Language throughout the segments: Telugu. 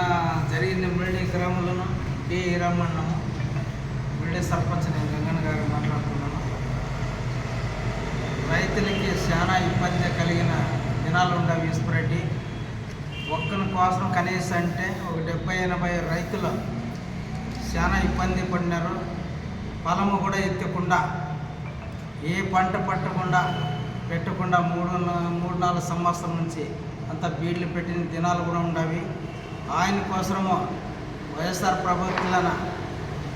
నిన్న జరిగిన మురళి గ్రామంలోను డి రమ్మన్నాము మురళి సర్పంచ్ నేను గంగన్న గారు మాట్లాడుతున్నాను. రైతులకి చాలా ఇబ్బంది కలిగిన దినాలు ఉండవు ఈశ్వరెడ్డి ఒక్కని కోసం కనీసం అంటే ఒక డెబ్బై ఎనభై రైతులు చాలా ఇబ్బంది పడినారు. పొలము కూడా ఎత్తకుండా ఏ పంట పట్టకుండా పెట్టకుండా మూడు మూడు నాలుగు సంవత్సరం నుంచి అంత బీడ్లు పెట్టిన దినాలు కూడా ఉండవి. ఆయన కోసము వైఎస్ఆర్ ప్రభుత్వాలను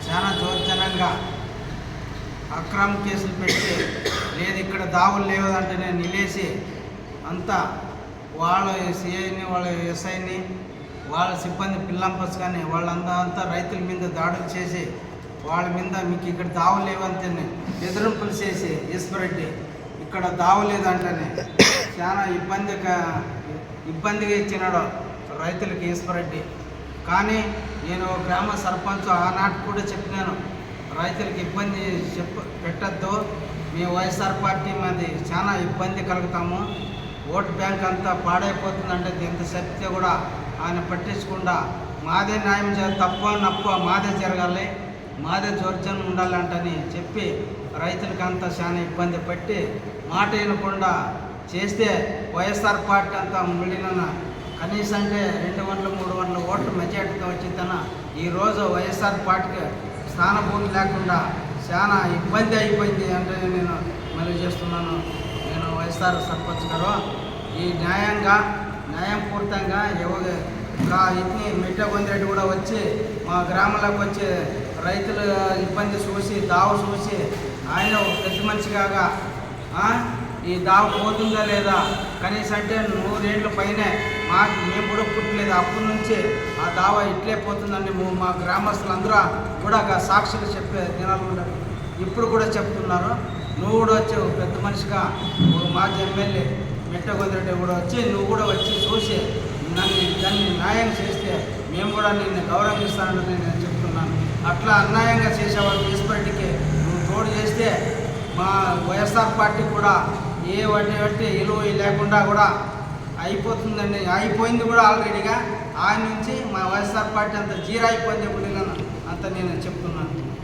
చాలా జోర్జనంగా అక్రమ కేసులు పెట్టి లేదు ఇక్కడ దావులు లేవదంటేనే నిలేసి అంతా వాళ్ళ సిఐని వాళ్ళ ఎస్ఐని వాళ్ళ సిబ్బంది పిల్లంపస్ కానీ వాళ్ళంతా అంతా రైతుల మీద దాడులు చేసి వాళ్ళ మీద మీకు ఇక్కడ దావు లేవంటేనే ఎదురింపులు చేసి ఈశ్వరెడ్డి ఇక్కడ దావు లేదంటేనే చాలా ఇబ్బందిగా ఇబ్బందిగా ఇచ్చినాడు రైతులకి ఈశ్వరెడ్డి కానీ నేను గ్రామ సర్పంచ్ ఆనాటి కూడా చెప్పినాను రైతులకు ఇబ్బంది చెప్ప పెట్టద్దు. మీ వైఎస్ఆర్ పార్టీ మాది చాలా ఇబ్బంది కలుగుతాము. ఓటు బ్యాంక్ అంతా పాడైపోతుందంటే ఎంత చెప్తే కూడా ఆయన పట్టించకుండా మాదే న్యాయం చే తప్ప నప్ప మాదే జరగాలి మాదే జోర్జన్ ఉండాలంటని చెప్పి రైతులకి అంతా చాలా ఇబ్బంది పెట్టి మాట వినకుండా చేస్తే వైఎస్ఆర్ పార్టీ అంతా ముడిన కనీసం అంటే రెండు వందల మూడు వందల ఓట్లు మెజార్టీగా తన ఈరోజు వైఎస్ఆర్ పార్టీకి స్థానభూమి లేకుండా చాలా ఇబ్బంది అయిపోయింది అంటే నేను మళ్ళీ చేస్తున్నాను. నేను వైఎస్ఆర్ సర్పంచ్ గారు ఈ న్యాయంగా న్యాయపూర్తంగా ఎవరు ఇట్ని మిట్ట కొందిరెడ్డి కూడా వచ్చి మా గ్రామంలోకి వచ్చి రైతులు ఇబ్బంది చూసి దావు చూసి ఆయన ఒక పెద్ద మనిషిగా ఈ దావ పోతుందా లేదా? కనీసం అంటే నూరేళ్ళ పైనే మాకు మేము కూడా పుట్టలేదు. అప్పటి నుంచి ఆ దావ ఇట్లే పోతుందని మా గ్రామస్తులందరూ కూడా సాక్షిగా చెప్పే దినాలు ఉండవు ఇప్పుడు కూడా చెప్తున్నారు. నువ్వు కూడా వచ్చి పెద్ద మనిషిగా మాజీ ఎమ్మెల్యే మెట్టగొందరెడ్డి కూడా వచ్చి నువ్వు కూడా వచ్చి చూసి నన్ను దాన్ని న్యాయం చేస్తే మేము కూడా నిన్ను గౌరవిస్తానని నేను చెప్తున్నాను. అట్లా అన్యాయంగా చేసేవాళ్ళు మున్సిపాలిటీకి నువ్వు తోడు చేస్తే మా వైఎస్ఆర్ పార్టీ కూడా ఏ వడ్డీ వడ్డీ విలువ లేకుండా కూడా అయిపోతుందండి. అయిపోయింది కూడా ఆల్రెడీగా. ఆయన నుంచి మా వైఎస్ఆర్ పార్టీ అంత జీరో అయిపోయింది ఇప్పుడు అంత నేను చెప్తున్నాను.